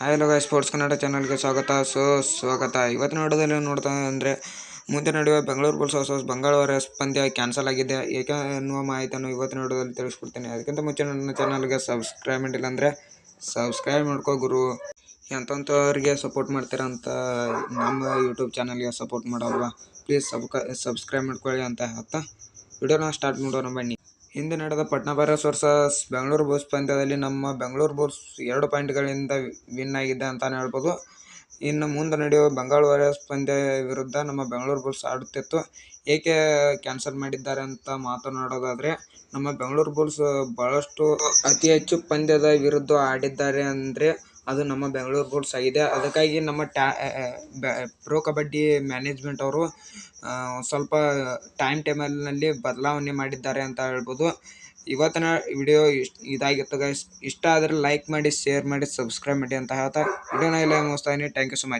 Hi guys sports Kannada ಚಾನಲ್ಗೆ ಸ್ವಾಗತ. So ಸ್ವಾಗತ. ಇವತ್ತಿನ ನೋಡೋದಲ್ಲಿ ನೋಡ್ತಾ ಅಂದರೆ, ಮುಂದೆ ನಡೆಯುವ Bengaluru bulls versus Bangala warriors ಪಂದ್ಯ ಕ್ಯಾನ್ಸಲ್ ಆಗಿದೆ. ಏಕೆ ಎನ್ನುವ ಮಾಹಿತಿಯನ್ನು ಇವತ್ತಿನ ನೋಡೋದಲ್ಲಿ ತಿಳಿಸ್ಕೊಡ್ತೇನೆ. ಅದಕ್ಕಿಂತ ಮುಂಚೆ ನನ್ನ ಚಾನಲ್ಗೆ ಸಬ್ಸ್ಕ್ರೈಬ್ ಮಾಡಿಲ್ಲ ಅಂದರೆ ಸಬ್ಸ್ಕ್ರೈಬ್ ಮಾಡ್ಕೋ ಗುರು. ಎಂಥವ್ರಿಗೆ ಸಪೋರ್ಟ್ ಮಾಡ್ತೀರಂತ ನಮ್ಮ ಯೂಟ್ಯೂಬ್ ಚಾನಲ್ಗೆ ಸಪೋರ್ಟ್ ಮಾಡೋಲ್ವಾ? ಪ್ಲೀಸ್ ಸಬ್ಕ ಸಬ್ಸ್ಕ್ರೈಬ್ ಮಾಡ್ಕೊಳ್ಳಿ ಅಂತ ಹೇಳ್ತಾ. ವಿಡಿಯೋನ ಸ್ಟಾರ್ಟ್ ಮಾಡೋಣ ಬನ್ನಿ. ಹಿಂದೆ ನಡೆದ Patna pirates versus Bengaluru bulls ಪಂದ್ಯದಲ್ಲಿ ನಮ್ಮ ಬೆಂಗಳೂರು ಬುಲ್ಸ್ ಎರಡು ಪಾಯಿಂಟ್ಗಳಿಂದ ವಿನ್ ಆಗಿದೆ ಅಂತಲೇ ಹೇಳ್ಬೋದು. ಇನ್ನು ಮುಂದೆ ನಡೆಯುವ ಬಂಗಾಳ ವಾರಿಯರ್ಸ್ ಪಂದ್ಯ ವಿರುದ್ಧ ನಮ್ಮ ಬೆಂಗಳೂರು ಬುಲ್ಸ್ ಆಡುತ್ತಿತ್ತು. ಏಕೆ ಕ್ಯಾನ್ಸಲ್ ಮಾಡಿದ್ದಾರೆ ಅಂತ ಮಾತನಾಡೋದಾದರೆ, ನಮ್ಮ ಬೆಂಗಳೂರು ಬುಲ್ಸ್ ಭಾಳಷ್ಟು ಅತಿ ಹೆಚ್ಚು ಪಂದ್ಯದ ವಿರುದ್ಧ ಆಡಿದ್ದಾರೆ ಅಂದರೆ ಅದು ನಮ್ಮ ಬೆಂಗಳೂರು ಬುಲ್ಸ್ ಆಗಿದೆ. ಅದಕ್ಕಾಗಿ ನಮ್ಮ ಟ್ಯಾ ಪ್ರೋ ಕಬಡ್ಡಿ ಮ್ಯಾನೇಜ್ಮೆಂಟ್ ಅವರು ಸ್ವಲ್ಪ ಟೈಮ್ ಟೇಬಲ್ನಲ್ಲಿ ಬದಲಾವಣೆ ಮಾಡಿದ್ದಾರೆ ಅಂತ ಹೇಳ್ಬೋದು. ಇವತ್ತಿನ ವಿಡಿಯೋ ಇದಾಗಿತ್ತು ಗೈಸ್ ಇಷ್ಟ ಆದರೆ ಲೈಕ್ ಮಾಡಿ ಶೇರ್ ಮಾಡಿ ಸಬ್ಸ್ಕ್ರೈಬ್ ಮಾಡಿ ಅಂತ ಹೇಳ್ತಾ ವಿಡಿಯೋನ ಇಲ್ಲಿಗೆ ಮುಗಿಸ್ತಾ ಇದ್ದೀನಿ ಥ್ಯಾಂಕ್ ಯು ಸೊ ಮಚ್